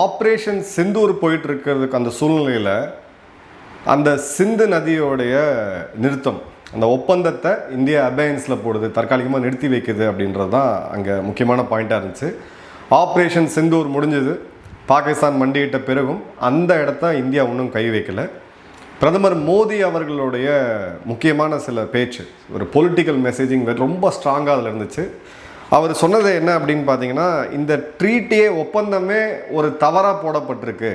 Operation Sindoor போயிட்டு இருக்கிறதுக்கு அந்த சூழ்நிலையில் அந்த சிந்து நதியோடைய நிறுத்தம் அந்த ஒப்பந்தத்தை இந்தியா அபயன்ஸில் போடுது தற்காலிகமாக நிறுத்தி வைக்குது அப்படின்றது தான் அங்கே முக்கியமான பாயிண்ட்டாக இருந்துச்சு. ஆப்ரேஷன் சிந்தூர் முடிஞ்சது. பாகிஸ்தான் மண்டியிட்ட பிறகும் அந்த இடத்த இந்தியா இன்னும் கை வைக்கலை. பிரதமர் மோடி அவர்களுடைய முக்கியமான சில பேச்சு ஒரு பொலிட்டிக்கல் மெசேஜிங் ரொம்ப ஸ்ட்ராங்காக அதில் இருந்துச்சு. அவர் சொன்னது என்ன அப்படின்னு பார்த்தீங்கன்னா இந்த ட்ரீட்டியே ஒப்பந்தமே ஒரு தவறாக போடப்பட்டிருக்கு.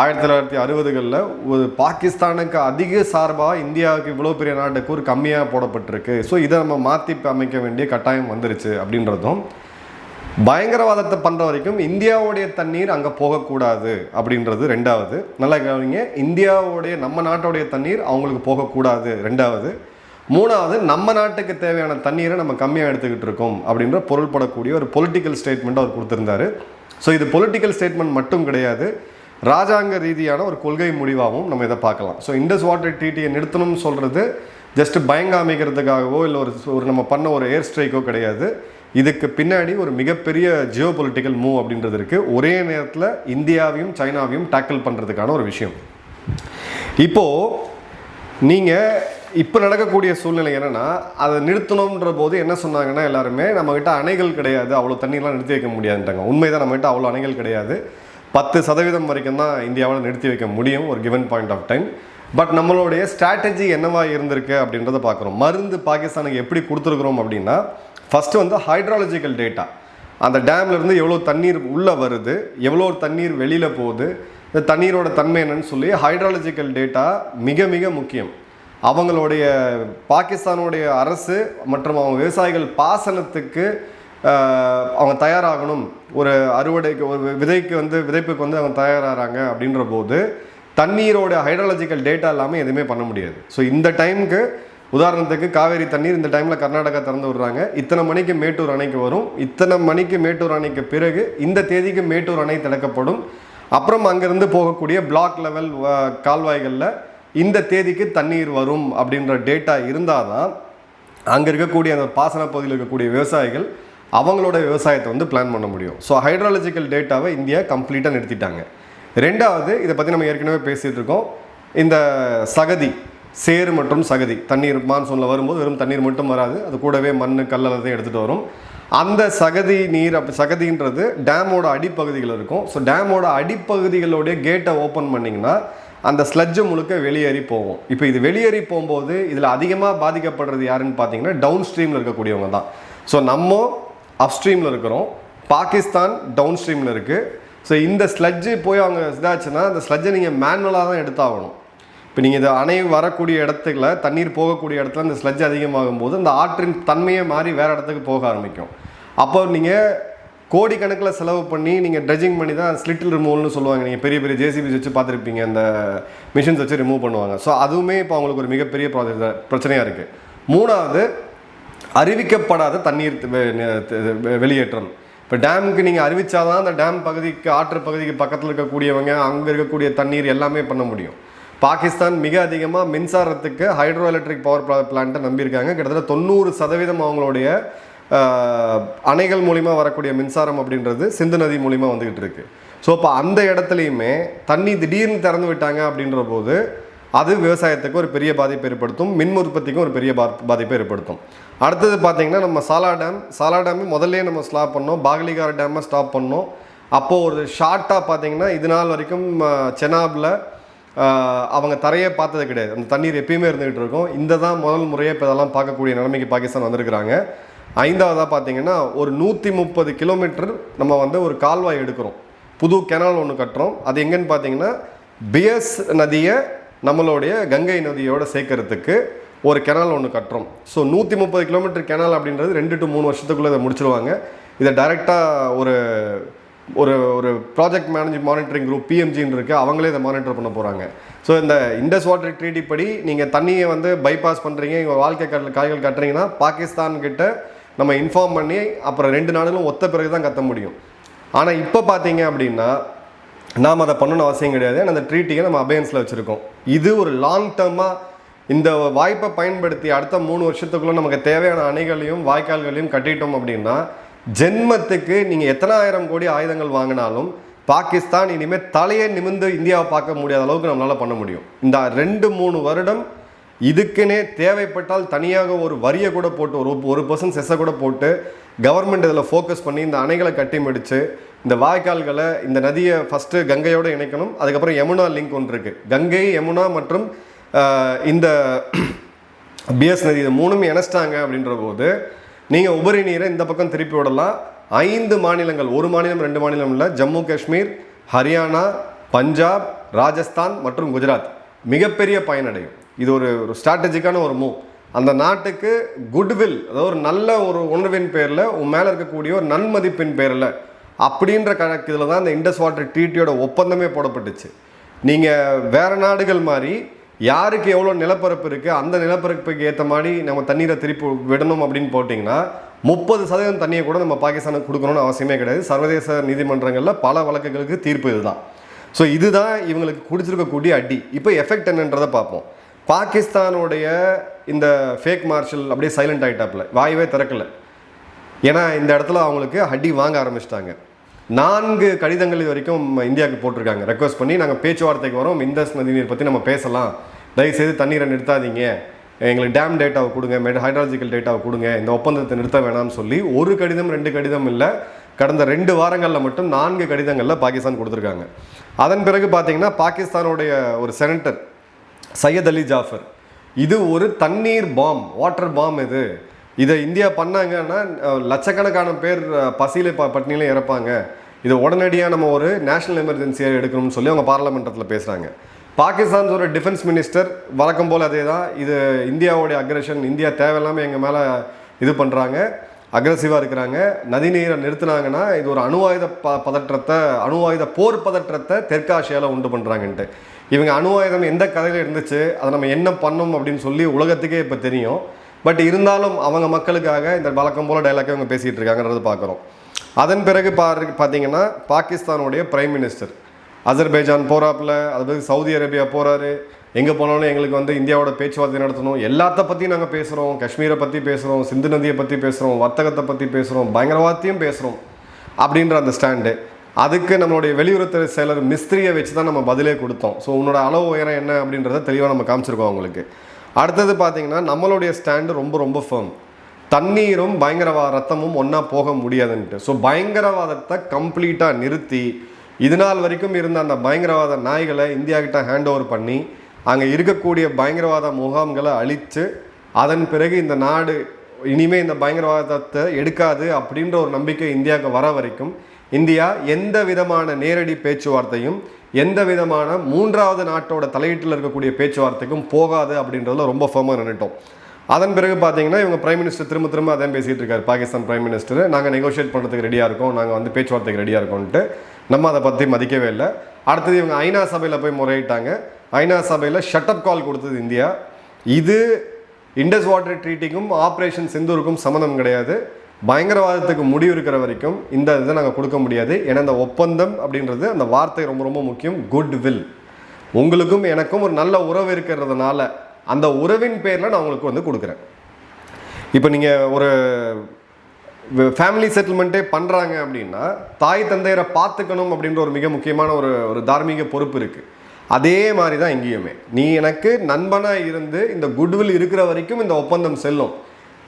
ஆயிரத்தி தொள்ளாயிரத்தி அறுபதுகளில் ஒரு பாகிஸ்தானுக்கு அதிக சார்பாக இந்தியாவுக்கு இவ்வளோ பெரிய நாட்டுக்கு ஒரு கம்மியாக போடப்பட்டிருக்கு. ஸோ இதை நம்ம மாற்றி அமைக்க வேண்டிய கட்டாயம் வந்துருச்சு அப்படின்றதும் பயங்கரவாதத்தை பண்ணுற வரைக்கும் இந்தியாவுடைய தண்ணீர் அங்கே போகக்கூடாது அப்படின்றது ரெண்டாவது. நல்லா கவனிங்க இந்தியாவுடைய நம்ம நாட்டோடைய தண்ணீர் அவங்களுக்கு போகக்கூடாது ரெண்டாவது. மூணாவது நம்ம நாட்டுக்கு தேவையான தண்ணீரை நம்ம கம்மியாக எடுத்துக்கிட்டு இருக்கோம் அப்படின்ற பொருள்படக்கூடிய ஒரு பொலிட்டிக்கல் ஸ்டேட்மெண்ட் அவர் கொடுத்துருந்தாரு. ஸோ இது பொலிட்டிக்கல் ஸ்டேட்மெண்ட் மட்டும் கிடையாது. ராஜாங்க ரீதியான ஒரு கொள்கை முடிவாகவும் நம்ம இதை பார்க்கலாம். ஸோ இண்டஸ் வாட்டர் டிடியை நிறுத்தணும்னு சொல்கிறது ஜஸ்ட் பயங்காமிக்கிறதுக்காகவோ இல்லை ஒரு ஒரு நம்ம பண்ண ஒரு ஏர் ஸ்ட்ரைக்கோ கிடையாது. இதுக்கு பின்னாடி ஒரு மிகப்பெரிய ஜியோ பொலிட்டிக்கல் மூவ் அப்படின்றது இருக்குது ஒரே நேரத்தில் இந்தியாவையும் சைனாவையும் டேக்கிள் பண்ணுறதுக்கான ஒரு விஷயம். இப்போது நீங்கள் இப்போ நடக்கக்கூடிய சூழ்நிலை என்னென்னா அதை நிறுத்தணுன்ற போது என்ன சொன்னாங்கன்னா எல்லாருமே நம்மக்கிட்ட அணைகள் கிடையாது அவ்வளோ தண்ணியெலாம் நிறுத்தி வைக்க முடியாதுன்றாங்க. உண்மைதான் நம்மகிட்ட அவ்வளோ அணைகள் கிடையாது. பத்து சதவீதம் வரைக்கும் தான் இந்தியாவில் நிறுத்தி வைக்க முடியும் ஒரு given point of time but நம்மளுடைய ஸ்ட்ராட்டஜி என்னவா இருந்திருக்கு அப்படின்றத பார்க்குறோம் மருந்து பாகிஸ்தானுக்கு எப்படி கொடுத்துருக்குறோம் அப்படின்னா ஃபஸ்ட்டு வந்து ஹைட்ராலஜிக்கல் டேட்டா அந்த டேம்லேருந்து எவ்வளோ தண்ணீர் உள்ளே வருது எவ்வளோ தண்ணீர் வெளியில் போகுது இந்த தண்ணீரோட தன்மை என்னன்னு சொல்லி ஹைட்ராலஜிக்கல் டேட்டா மிக மிக முக்கியம். அவங்களுடைய பாகிஸ்தானுடைய அரசு மற்றும் அவங்க விவசாயிகள் பாசனத்துக்கு அவங்க தயாராகணும். ஒரு அறுவடைக்கு ஒரு விதைக்கு வந்து விதைப்புக்கு வந்து அவங்க தயாராகிறாங்க அப்படின்ற போது தண்ணீரோட ஹைட்ராலஜிக்கல் டேட்டா இல்லாமல் எதுவுமே பண்ண முடியாது. ஸோ இந்த டைமுக்கு உதாரணத்துக்கு காவேரி தண்ணீர் இந்த டைமில் கர்நாடகா திறந்து விடுறாங்க. இத்தனை மணிக்கு மேட்டூர் அணைக்கு வரும். இத்தனை மணிக்கு மேட்டூர் அணைக்கு பிறகு இந்த தேதிக்கு மேட்டூர் அணை திறக்கப்படும். அப்புறம் அங்கேருந்து போகக்கூடிய பிளாக் லெவல் கால்வாய்களில் இந்த தேதிக்கு தண்ணீர் வரும் அப்படின்ற டேட்டா இருந்தால் தான் அங்கே இருக்கக்கூடிய அந்த பாசன பகுதியில் இருக்கக்கூடிய விவசாயிகள் அவங்களோட விவசாயத்தை வந்து பிளான் பண்ண முடியும். ஸோ ஹைட்ராலஜிக்கல் டேட்டாவை இந்தியா கம்ப்ளீட்டாக நிறுத்திட்டாங்க. ரெண்டாவது இதை பற்றி நம்ம ஏற்கனவே பேசிகிட்டு இருக்கோம். இந்த சகதி சேறு மற்றும் சகதி தண்ணீர் மான்சூனில் வரும்போது வெறும் தண்ணீர் மட்டும் வராது அது கூடவே மண் கல்லெல்லாம் எடுத்துகிட்டு வரும். அந்த சகதி நீர் அப்போ சகதின்றது டேமோட அடிப்பகுதிகள் இருக்கும். ஸோ டேமோட அடிப்பகுதிகளுடைய கேட்டை ஓப்பன் பண்ணிங்கன்னா அந்த ஸ்லட்ஜு முழுக்க வெளியேறி போகும் இப்போ இது வெளியேறி போகும்போது இதில் அதிகமாக பாதிக்கப்படுறது யாருன்னு பார்த்தீங்கன்னா டவுன் ஸ்ட்ரீமில் இருக்கக்கூடியவங்க தான். ஸோ நம்ம அப்ஸ்ட்ரீமில் இருக்கிறோம். பாகிஸ்தான் டவுன் ஸ்ட்ரீமில் இருக்குது ஸோ இந்த ஸ்லட்ஜு போய் அவங்க இதாச்சுன்னா அந்த ஸ்லட்ஜை நீங்கள் மேனுவலாக தான் எடுத்தாகணும். இப்போ நீங்கள் இது அணை வரக்கூடிய இடத்துல தண்ணீர் போகக்கூடிய இடத்துல இந்த ஸ்லட்ஜ் அதிகமாகும் போது அந்த ஆற்றின் தன்மையை மாறி வேறு இடத்துக்கு போக ஆரம்பிக்கும். அப்போ நீங்கள் கோடிக்கணக்கில் செலவு பண்ணி நீங்கள் ட்ரெஜிங் பண்ணி தான் ஸ்லிட்டில் ரிமூவல்னு சொல்லுவாங்க. நீங்கள் பெரிய பெரிய ஜேசிபிஸ் வச்சு பார்த்துருப்பீங்க. அந்த மிஷின்ஸ் வச்சு ரிமூவ் பண்ணுவாங்க. ஸோ அதுவுமே இப்போ அவங்களுக்கு ஒரு மிகப்பெரிய ப்ராஜெக்ட் பிரச்சனையாக இருக்குது மூணாவது அறிவிக்கப்படாத தண்ணீர் வெ- வெளியேற்றம். இப்போ டேமுக்கு நீங்கள் அறிவித்தாதான் அந்த டேம் பகுதிக்கு ஆற்று பகுதிக்கு பக்கத்தில் இருக்கக்கூடியவங்க அங்கே இருக்கக்கூடிய தண்ணீர் எல்லாமே பண்ண முடியும். பாகிஸ்தான் மிக அதிகமாக மின்சாரத்துக்கு ஹைட்ரோ எலக்ட்ரிக் பவர் பிளான்ட்டை நம்பியிருக்காங்க. கிட்டத்தட்ட தொண்ணூறு சதவீதம் அவங்களுடைய அணைகள் மூலிமா வரக்கூடிய மின்சாரம் அப்படின்றது சிந்து நதி மூலிமா வந்துக்கிட்டு இருக்கு. ஸோ இப்போ அந்த இடத்துலையுமே தண்ணி திடீர்னு திறந்து விட்டாங்க அப்படின்ற போது அது விவசாயத்துக்கு ஒரு பெரிய பாதிப்பை ஏற்படுத்தும் மின் உற்பத்திக்கும் ஒரு பெரிய பா- பாதிப்பை ஏற்படுத்தும். அடுத்தது பார்த்தீங்கன்னா நம்ம சாலா டேம் சாலா டேம் முதல்ல நம்ம ஸ்டாப் பண்ணோம் பாகலிகார் டேமை ஸ்டாப் பண்ணோம். அப்போது ஒரு ஷார்ட்டாக பார்த்தீங்கன்னா இது நாள் வரைக்கும் செனாபில் அவங்க தரையே பார்த்தது கிடையாது. அந்த தண்ணீர் எப்பயுமே இருந்துகிட்டு இருக்கும். இந்த தான் முதல் முறையாக இப்போ இதெல்லாம் பார்க்கக்கூடிய நிலைமைக்கு பாகிஸ்தான் வந்திருக்கிறாங்க. ஐந்தாவதாக பார்த்தீங்கன்னா ஒரு நூற்றி முப்பது கிலோமீட்டர் நம்ம வந்து ஒரு கால்வாய் எடுக்கிறோம். புது கெனால் ஒன்று கட்டுறோம். அது எங்கன்னு பார்த்தீங்கன்னா பியஸ் நதியை நம்மளுடைய கங்கை நதியோடு சேர்க்கறதுக்கு ஒரு கெனால் ஒன்று கட்டுறோம். ஸோ நூற்றி முப்பது கிலோமீட்டர் கெனால் அப்படின்றது ரெண்டு டு மூணு வருஷத்துக்குள்ளே இதை முடிச்சிருவாங்க. இதை டைரெக்டாக ஒரு ஒரு ஒரு ப்ராஜெக்ட் மேனேஜ் மானிட்டரிங் குரூப் பிஎம்ஜின்னு இருக்குது அவங்களே இதை மானிட்டர் பண்ண போகிறாங்க ஸோ இந்த இண்டஸ் வாட்டர் ட்ரீட்டி படி நீங்கள் தண்ணியை வந்து பைபாஸ் பண்ணுறீங்க உங்கள் வாழ்க்கை காய்கள் கட்டுறீங்கன்னா பாகிஸ்தான் கிட்ட நம்ம இன்ஃபார்ம் பண்ணி அப்புறம் ரெண்டு நாளிலும் ஒத்த பிறகு தான் கத்த முடியும். ஆனால் இப்போ பார்த்தீங்க அப்படின்னா நாம் அதை பண்ணணும் அவசியம் கிடையாது. அந்த ட்ரீட்டியை நம்ம அபயன்ஸில் வச்சுருக்கோம். இது ஒரு லாங் டேர்மாக இந்த வாய்ப்பை பயன்படுத்தி அடுத்த மூணு வருஷத்துக்குள்ள நமக்கு தேவையான அணைகளையும் வாய்க்கால்களையும் கட்டிட்டோம் அப்படின்னா ஜென்மத்துக்கு நீங்கள் எத்தனாயிரம் கோடி ஆயுதங்கள் வாங்கினாலும் பாகிஸ்தான் இனிமேல் தலையை நிமிர்ந்து இந்தியாவை பார்க்க முடியாத அளவுக்கு நம்மளால் பண்ண முடியும். இந்த ரெண்டு மூணு வருடம் இதுக்குன்னே தேவைப்பட்டால் தனியாக ஒரு வரியை கூட போட்டு ஒரு ஒரு பர்சன்ட் செஸ்ஸை கூட போட்டு கவர்மெண்ட் இதில் ஃபோக்கஸ் பண்ணி இந்த அணைகளை கட்டி முடித்து இந்த வாய்க்கால்களை இந்த நதியை ஃபஸ்ட்டு கங்கையோடு இணைக்கணும். அதுக்கப்புறம் யமுனா லிங்க் ஒன்று இருக்குது கங்கை யமுனா மற்றும் இந்த பிஎஸ் நதி இது மூணும் இணைச்சிட்டாங்க அப்படின்ற போது நீங்கள் உபரி நீரை இந்த பக்கம் திருப்பி விடலாம். ஐந்து மாநிலங்கள் ஒரு மாநிலம் ரெண்டு மாநிலம் இல்லை. ஜம்மு காஷ்மீர் ஹரியானா பஞ்சாப் ராஜஸ்தான் மற்றும் குஜராத். மிகப்பெரிய பயனடையும். இது ஒரு ஒரு ஸ்ட்ராட்டஜிக்கான ஒரு மூவ் அந்த நாட்டுக்கு குட்வில் அதாவது ஒரு நல்ல ஒரு உணர்வின் பேரில் உன் மேலே இருக்கக்கூடிய ஒரு நன்மதிப்பின் பேரில் அப்படின்ற கணக்கு இதில் தான் இந்த இண்டஸ் வாட்டர் ட்ரீட்டியோட ஒப்பந்தமே போடப்பட்டுச்சு. நீங்கள் வேறு நாடுகள் மாதிரி யாருக்கு எவ்வளோ நிலப்பரப்பு இருக்குது அந்த நிலப்பரப்புக்கு ஏற்ற மாதிரி நம்ம தண்ணீரை திருப்பி விடணும் அப்படின்னு போட்டிங்கன்னா முப்பது சதவீதம் தண்ணியை கூட நம்ம பாகிஸ்தானுக்கு கொடுக்கணும்னு அவசியமே கிடையாது. சர்வதேச நீதிமன்றங்களில் பல வழக்குகளுக்கு தீர்ப்பு இதுதான். ஸோ இதுதான் இவங்களுக்கு குடிச்சிருக்கக்கூடிய அடி. இப்போ எஃபெக்ட் என்னன்றதை பார்ப்போம். பாகிஸ்தானுடைய இந்த ஃபேக் மார்ஷல் அப்படியே சைலண்ட் ஆகிட்டாப்புல வாயுவே திறக்கல. ஏன்னா இந்த இடத்துல அவங்களுக்கு அடி வாங்க ஆரம்பிச்சிட்டாங்க. நான்கு கடிதங்கள் இது வரைக்கும் இந்தியாவுக்கு போட்டிருக்காங்க. ரெக்வஸ்ட் பண்ணி நாங்கள் பேச்சுவார்த்தைக்கு வரோம். இந்தஸ் நதிநீர் பற்றி நம்ம பேசலாம். தயவுசெய்து தண்ணீரை நிறுத்தாதீங்க. எங்களுக்கு டேம் டேட்டாவை கொடுங்க மெட் ஹைட்ராலஜிக்கல் டேட்டாவை கொடுங்க. இந்த ஒப்பந்தத்தை நிறுத்த வேணாம்னு சொல்லி ஒரு கடிதம் ரெண்டு கடிதம் இல்லை. கடந்த ரெண்டு வாரங்களில் மட்டும் நான்கு கடிதங்களில் பாகிஸ்தான் கொடுத்துருக்காங்க. அதன் பிறகு பார்த்தீங்கன்னா பாகிஸ்தானுடைய ஒரு செனட்டர் சையத் அலி ஜாஃபர். இது ஒரு தண்ணீர் பாம் வாட்டர் பாம் இது. இதை இந்தியா பண்ணாங்கன்னா லட்சக்கணக்கான பேர் அஹ், பசியில ப பட்டினியில் இறப்பாங்க. இதை உடனடியாக நம்ம ஒரு நேஷனல் எமர்ஜென்சியாக எடுக்கணும்னு சொல்லி அவங்க பார்லமெண்டத்தில் பேசுகிறாங்க பாகிஸ்தான்ஸோட டிஃபென்ஸ் மினிஸ்டர் வழக்கம் போல் அதே தான் இது இந்தியாவோடைய அக்ரஷன் இந்தியா தேவையில்லாமல் எங்கள் மேலே இது பண்ணுறாங்க அக்ரஸிவாக இருக்கிறாங்க. நதிநீரை நிறுத்தினாங்கன்னா இது ஒரு அணு ஆயுத ப பதற்றத்தை அணு ஆயுத போர் பதற்றத்தை தெற்காசியாவில் உண்டு பண்ணுறாங்கன்ட்டு இவங்க அணு ஆயுதம் எந்த கதையில் இருந்துச்சு அதை நம்ம என்ன பண்ணோம் அப்படின்னு சொல்லி உலகத்துக்கே இப்போ தெரியும். பட் இருந்தாலும் அவங்க மக்களுக்காக இந்த வழக்கம் போல் டைலாக்கை இவங்க பேசிகிட்டு இருக்காங்கன்றது பார்க்குறோம். அதன் பிறகு பாரு பார்த்தீங்கன்னா பாகிஸ்தானுடைய பிரைம் மினிஸ்டர் அசர்பைஜான் போறாப்புல அது பிறகு சவுதி அரேபியா போகிறாரு எங்கே போனாலும் எங்களுக்கு வந்து இந்தியாவோட பேச்சுவார்த்தை நடத்தணும். எல்லாத்த பற்றியும் நாங்கள் பேசுகிறோம் காஷ்மீரை பற்றி பேசுகிறோம் சிந்து நதியை பற்றி பேசுகிறோம் வர்த்தகத்தை பற்றி பேசுகிறோம் பயங்கரவாதத்தையும் பேசுகிறோம் அப்படின்ற அந்த ஸ்டாண்டு அதுக்கு நம்மளுடைய வெளியுறவுத்துறை செயலர் மிஸ்திரியை வச்சு தான் நம்ம பதிலே கொடுத்தோம். ஸோ உன்னோட அளவு உயரம் என்ன அப்படின்றத தெளிவாக நம்ம காமிச்சிருக்கோம் அவங்களுக்கு. அடுத்தது பார்த்தீங்கன்னா நம்மளுடைய ஸ்டாண்டு ரொம்ப ரொம்ப ஃபேம் தண்ணீரும் பயங்கரவாத ரத்தமும் ஒன்றா போக முடியாதுன்ட்டு. ஸோ பயங்கரவாதத்தை கம்ப்ளீட்டாக நிறுத்தி இது நாள் வரைக்கும் இருந்த அந்த பயங்கரவாத நாய்களை இந்தியாக்கிட்ட ஹேண்ட் ஓவர் பண்ணி அங்கே இருக்கக்கூடிய பயங்கரவாத முகாம்களை அழித்து அதன் பிறகு இந்த நாடு இனிமேல் இந்த பயங்கரவாதத்தை எடுக்காது அப்படின்ற ஒரு நம்பிக்கை இந்தியாவுக்கு வர வரைக்கும் இந்தியா எந்த விதமான நேரடி பேச்சுவார்த்தையும் எந்த விதமான மூன்றாவது நாட்டோட தலையீட்டில் இருக்கக்கூடிய பேச்சுவார்த்தைக்கும் போகாது அப்படின்றதுல ரொம்ப ஃபேமாக நின்றுட்டோம் அதன் பிறகு பார்த்தீங்கன்னா இவங்க பிரைம் மினிஸ்டர் திரும்ப திரும்ப அதான் பேசிகிட்டு இருக்காரு. பாகிஸ்தான் பிரைம் மினிஸ்டர் நாங்கள் நெகோஷியேட் பண்ணுறதுக்கு ரெடியாக இருக்கோம். நாங்கள் வந்து பேச்சுவார்த்தைக்கு ரெடியாக இருக்கோம்ட்டு நம்ம அதை பற்றி மதிக்கவே இல்லை. அடுத்தது இவங்க ஐநா சபையில் போய் முறையிட்டாங்க. ஐநா சபையில் ஷட்டப் கால் கொடுத்தது இந்தியா. இது இண்டஸ் வாட்டர் ட்ரீட்டிக்கும் ஆப்ரேஷன் சிந்தூருக்கும் சம்மந்தம் கிடையாது. பயங்கரவாதத்துக்கு முடிவு இருக்கிற வரைக்கும் இந்த இதை நாங்கள் கொடுக்க முடியாது. ஏன்னா இந்த ஒப்பந்தம் அப்படின்றது அந்த வார்த்தை ரொம்ப ரொம்ப முக்கியம். குட் வில் உங்களுக்கும் எனக்கும் ஒரு நல்ல உறவு இருக்கிறதுனால அந்த உறவின் பேரில் நான் உங்களுக்கு வந்து கொடுக்குறேன். இப்போ நீங்கள் ஒரு ஃபேமிலி செட்டில்மெண்ட்டே பண்ணுறாங்க அப்படின்னா தாய் தந்தையரை பார்த்துக்கணும் அப்படின்ற ஒரு மிக முக்கியமான ஒரு ஒரு தார்மீக பொறுப்பு இருக்குது அதே மாதிரி தான் எங்கேயுமே நீ எனக்கு நண்பனாக இருந்து இந்த குட்வில் இருக்கிற வரைக்கும் இந்த ஒப்பந்தம் செல்லும்.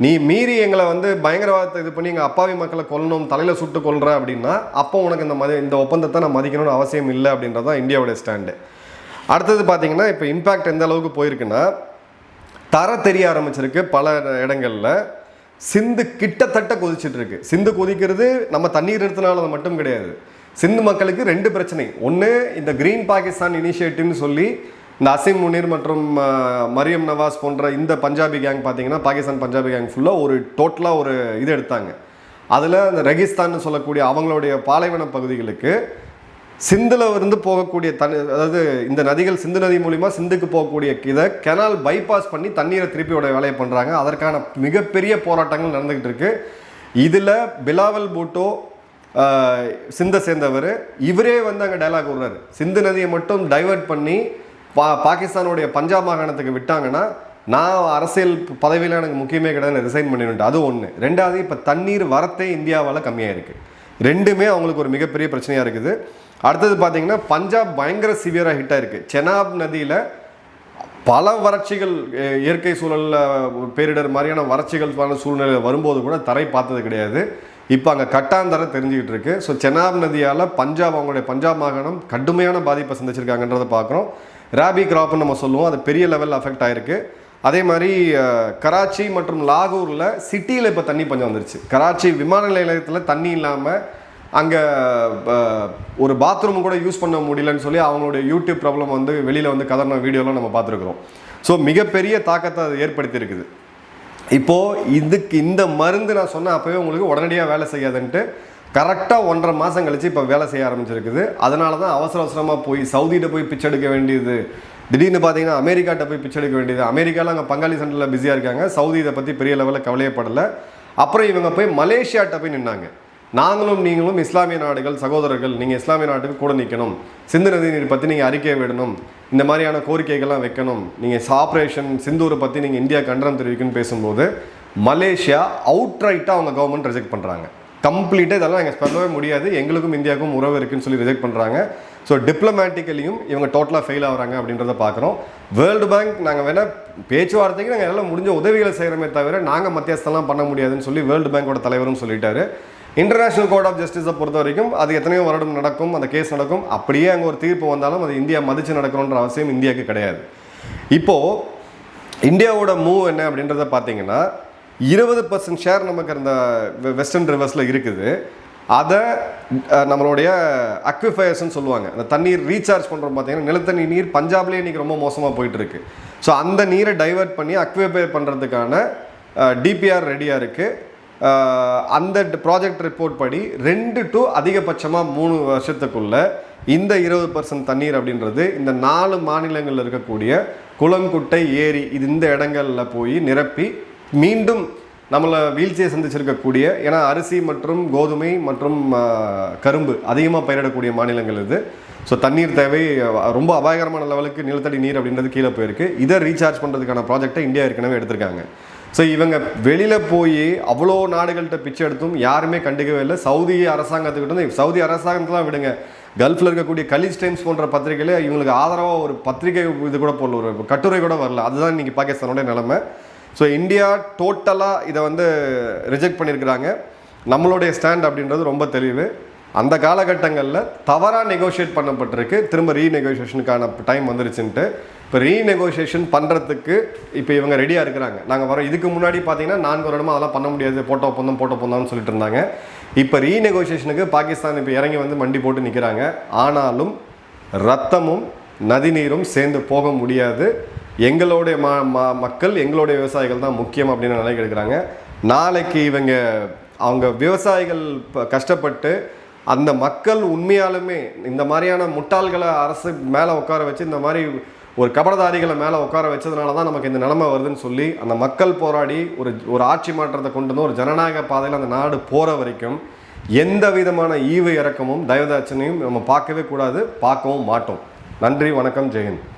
நீ மீறி எங்களை வந்து பயங்கரவாதத்தை இது பண்ணி எங்கள் அப்பாவி மக்களை கொல்லணும் தலையில் சுட்டு கொல்ற அப்படின்னா அப்போ உனக்கு இந்த மதி இந்த ஒப்பந்தத்தை நான் மதிக்கணும்னு அவசியம் இல்லை அப்படின்றது தான் இந்தியாவுடைய ஸ்டாண்டு. அடுத்தது பார்த்தீங்கன்னா இப்போ இம்பேக்ட் எந்த அளவுக்கு போயிருக்குன்னா தர தெரிய ஆரம்பிச்சிருக்கு பல இடங்களில். சிந்து கிட்டத்தட்ட கொதிச்சுட்டு இருக்கு சிந்து கொதிக்கிறது நம்ம தண்ணீர் நிறுத்தினால மட்டும் கிடையாது. சிந்து மக்களுக்கு ரெண்டு பிரச்சனை. ஒன்று இந்த கிரீன் பாகிஸ்தான் இனிஷியேட்டிவ்னு சொல்லி இந்த அசிம் முனீர் மற்றும் மரியம் நவாஸ் போன்ற இந்த பஞ்சாபி கேங் பார்த்தீங்கன்னா பாகிஸ்தான் பஞ்சாபி கேங் ஃபுல்லாக ஒரு டோட்டலாக ஒரு இது எடுத்தாங்க. அதில் அந்த ரெகிஸ்தான்னு சொல்லக்கூடிய அவங்களுடைய பாலைவன பகுதிகளுக்கு சிந்துல இருந்து போகக்கூடிய தண்ணி அதாவது இந்த நதிகள் சிந்து நதி மூலிமா சிந்துக்கு போகக்கூடிய இதை கெனால் பைபாஸ் பண்ணி தண்ணீரை திருப்பியோட வேலையை பண்ணுறாங்க அதற்கான மிகப்பெரிய போராட்டங்கள் நடந்துகிட்டு இருக்கு. இதில் பிலாவல் பூட்டோ சிந்த சிந்தை சேர்ந்தவர். இவரே வந்து அங்கே டைலாக் விடுறாரு. சிந்து நதியை மட்டும் டைவர்ட் பண்ணி பா பாகிஸ்தானுடைய பஞ்சாப் மாகாணத்துக்கு விட்டாங்கன்னா நான் அரசியல் பதவியில் எனக்கு முக்கியமே கிடையாது ரிசைன் பண்ணிவிட்டு அது ஒன்று ரெண்டாவது இப்போ தண்ணீர் வரத்தே இந்தியாவால் கம்மியாக இருக்குது ரெண்டுமே அவங்களுக்கு ஒரு மிகப்பெரிய பிரச்சனையாக இருக்குது. அடுத்தது பார்த்தீங்கன்னா பஞ்சாப் பயங்கர சிவியராக ஹிட்டாக இருக்குது செனாப் நதியில் பல வறட்சிகள் இயற்கை சூழலில் பேரிடர் மாதிரியான வறட்சிகள் சூழ்நிலை வரும்போது கூட தரை பார்த்தது கிடையாது. இப்போ அங்கே கட்டாந்தர தெரிஞ்சுக்கிட்டு இருக்கு. ஸோ செனாப் நதியால் பஞ்சாப் அவங்களுடைய பஞ்சாப் மாகாணம் கடுமையான பாதிப்பை சந்திச்சிருக்காங்கன்றதை பார்க்குறோம் ராபி கிராப்னு நம்ம சொல்லுவோம். அது பெரிய லெவலில் அஃபெக்ட் ஆயிருக்கு. அதே மாதிரி கராச்சி மற்றும் லாகூரில் சிட்டியில் இப்போ தண்ணி பஞ்சம் வந்துருச்சு. கராச்சி விமான நிலையத்தில் தண்ணி இல்லாமல் அங்கே ஒரு பாத்ரூம் கூட யூஸ் பண்ண முடியலன்னு சொல்லி அவங்களுடைய யூடியூப் ப்ராப்ளம் வந்து வெளியில் வந்து கதறின வீடியோலாம் நம்ம பார்த்துருக்குறோம். ஸோ மிகப்பெரிய தாக்கத்தை அது ஏற்படுத்தியிருக்குது. இப்போது இதுக்கு இந்த மருந்து நான் சொன்ன அப்போவே உங்களுக்கு உடனடியாக வேலை செய்யாதுன்ட்டு கரெக்டாக ஒன்றரை மாதம் கழிச்சு இப்போ வேலை செய்ய ஆரம்பிச்சிருக்குது. அதனால தான் அவசர அவசரமாக போய் சவுதிகிட்ட போய் பிச்சை எடுக்க வேண்டியது. திடீர்னு பார்த்தீங்கன்னா அமெரிக்காட்ட போய் பிச்சை எடுக்க வேண்டியது. அமெரிக்காவில் அங்கே பங்காளி சென்டரில் பிஸியாக இருக்காங்க. சவுதி இதை பற்றி பெரிய லெவலில் கவலையப்படலை அப்புறம் இவங்க போய் மலேசியாட்ட போய் நின்னாங்க. நாங்களும் நீங்களும் இஸ்லாமிய நாடுகள் சகோதரர்கள் நீங்கள் இஸ்லாமிய நாட்டுக்கு கூட நிற்கணும் சிந்து நதி நீர் பற்றி நீங்கள் அறிக்கை விடணும். இந்த மாதிரியான கோரிக்கைகள்லாம் வைக்கணும். நீங்கள் ஆப்ரேஷன் சிந்தூரை பற்றி நீங்கள் இந்தியா கண்டனம் தெரிவிக்கணும்னு பேசும்போது மலேசியா அவுட்ரைட்டாக அவங்க கவர்மெண்ட் ரிஜெக்ட் பண்ணுறாங்க கம்ப்ளீட்டாக இதெல்லாம் எங்கள் சொல்லவே முடியாது. எங்களுக்கும் இந்தியாவுக்கும் உறவு இருக்குன்னு சொல்லி ரிஜெக்ட் பண்ணுறாங்க ஸோ டிப்ளமேட்டிக்கலியும் இவங்க டோட்டலாக ஃபெயில் ஆகுறாங்க அப்படின்றத பார்க்குறோம் வேர்ல்டு பேங்க் நாங்கள் வேணால் பேச்சுவார்த்தைக்கு நாங்கள் எல்லாம் முடிஞ்ச உதவிகளை செய்கிறோமே தவிர நாங்கள் மத்தியஸ்தெல்லாம் பண்ண முடியாதுன்னு சொல்லி வேர்ல்டு பேங்கோட தலைவரும் சொல்லிட்டாரு. இன்டர்நேஷனல் கோர்ட் ஆஃப் ஜஸ்டிஸை பொறுத்த வரைக்கும் அது எத்தனையோ வருடம் நடக்கும் அந்த கேஸ் நடக்கும். அப்படியே அங்கே ஒரு தீர்ப்பு வந்தாலும் அது இந்தியா மதித்து நடக்கணுன்ற அவசியம் இந்தியாவுக்கு கிடையாது. இப்போது இந்தியாவோட மூவ் என்ன அப்படின்றத பார்த்தீங்கன்னா இருபது பர்சன்ட் ஷேர் நமக்கு அந்த வெஸ்டர்ன் ரிவர்ஸில் இருக்குது. அதை நம்மளுடைய அக்விஃபயர்ஸ்னு சொல்லுவாங்க. அந்த தண்ணீர் ரீசார்ஜ் பண்ணுறோம் பார்த்தீங்கன்னா நிலத்தண்ணி நீர் பஞ்சாப்லேயே இன்றைக்கி ரொம்ப மோசமாக போயிட்டுருக்கு. ஸோ அந்த நீரை டைவர்ட் பண்ணி அக்விஃபயர் பண்ணுறதுக்கான டிபிஆர் ரெடியாக இருக்குது அந்த ப்ராஜெக்ட் ரிப்போர்ட் படி ரெண்டு டு அதிகபட்சமாக மூணு வருஷத்துக்குள்ள இந்த இருபது பர்சன்ட் தண்ணீர் அப்படின்றது இந்த நாலு மாநிலங்களில் இருக்கக்கூடிய குளம் குட்டை ஏரி இது இந்த இடங்களில் போய் நிரப்பி மீண்டும் நம்மளை வீழ்ச்சியை சந்திச்சிருக்கக்கூடிய ஏன்னா அரிசி மற்றும் கோதுமை மற்றும் கரும்பு அதிகமாக பயிரிடக்கூடிய மாநிலங்கள் இது. ஸோ தண்ணீர் தேவை ரொம்ப அபாயகரமான லெவலுக்கு நிலத்தடி நீர் அப்படின்றது கீழே போயிருக்கு. இதை ரீசார்ஜ் பண்ணுறதுக்கான ப்ராஜெக்டை இந்தியா ஏற்கனவே எடுத்திருக்காங்க. ஸோ இவங்க வெளியில் போய் அவ்வளோ நாடுகள்கிட்ட பிச்சை எடுத்தும் யாருமே கண்டுக்கவே இல்லை. சவுதி அரசாங்கத்துக்கிட்ட சவுதி அரசாங்கத்தெலாம் விடுங்க. கல்ஃபில் இருக்கக்கூடிய கலீஜ் டைம்ஸ் போன்ற பத்திரிகையில் இவங்களுக்கு ஆதரவாக ஒரு பத்திரிகை இது கூட போடல ஒரு கட்டுரை கூட வரல. அதுதான் இன்றைக்கி பாகிஸ்தானோட நிலைமை. ஸோ இந்தியா டோட்டலாக இதை வந்து ரிஜெக்ட் பண்ணியிருக்கிறாங்க நம்மளுடைய ஸ்டாண்ட் அப்படின்றது ரொம்ப தெளிவு. அந்த காலகட்டங்களில் தவறாக நெகோஷியேட் பண்ணப்பட்டிருக்கு. திரும்ப ரீநெகோஷியேஷனுக்கான டைம் வந்துருச்சுன்ட்டு. இப்போ ரீநெகோஷியேஷன் பண்ணுறதுக்கு இப்போ இவங்க ரெடியாக இருக்கிறாங்க. நாங்கள் வர இதுக்கு முன்னாடி பார்த்தீங்கன்னா நான்கு வருடமா அதெல்லாம் பண்ண முடியாது. போட்டோ பொந்தம் போட்டோ ஒப்பந்தம்னு சொல்லிட்டு இருந்தாங்க. இப்போ ரீநெகோஷியேஷனுக்கு பாகிஸ்தான் இப்போ இறங்கி வந்து மண்டி போட்டு நிற்கிறாங்க ஆனாலும் ரத்தமும் நதிநீரும் சேர்ந்து போக முடியாது. எங்களுடைய ம ம- மக்கள் எங்களுடைய விவசாயிகள் தான் முக்கியம் அப்படின்னு நிலைக்கு எடுக்கிறாங்க. நாளைக்கு இவங்க அவங்க விவசாயிகள் கஷ்டப்பட்டு அந்த மக்கள் உண்மையாலுமே இந்த மாதிரியான முட்டாள்களை அரசு மேலே உட்கார வச்சு இந்த மாதிரி ஒரு கபடதாரிகளை மேலே உட்கார வச்சதுனால தான் நமக்கு இந்த நிலைமை வருதுன்னு சொல்லி அந்த மக்கள் போராடி ஒரு ஒரு ஆட்சி மாற்றத்தை கொண்டு வந்து ஒரு ஜனநாயக பாதையில் அந்த நாடு போகிற வரைக்கும் எந்த விதமான ஈவு இறக்கமும் தயவுதாட்சணையும் நம்ம பார்க்கவே கூடாது பார்க்கவும் மாட்டோம். நன்றி வணக்கம் ஜெயந்த்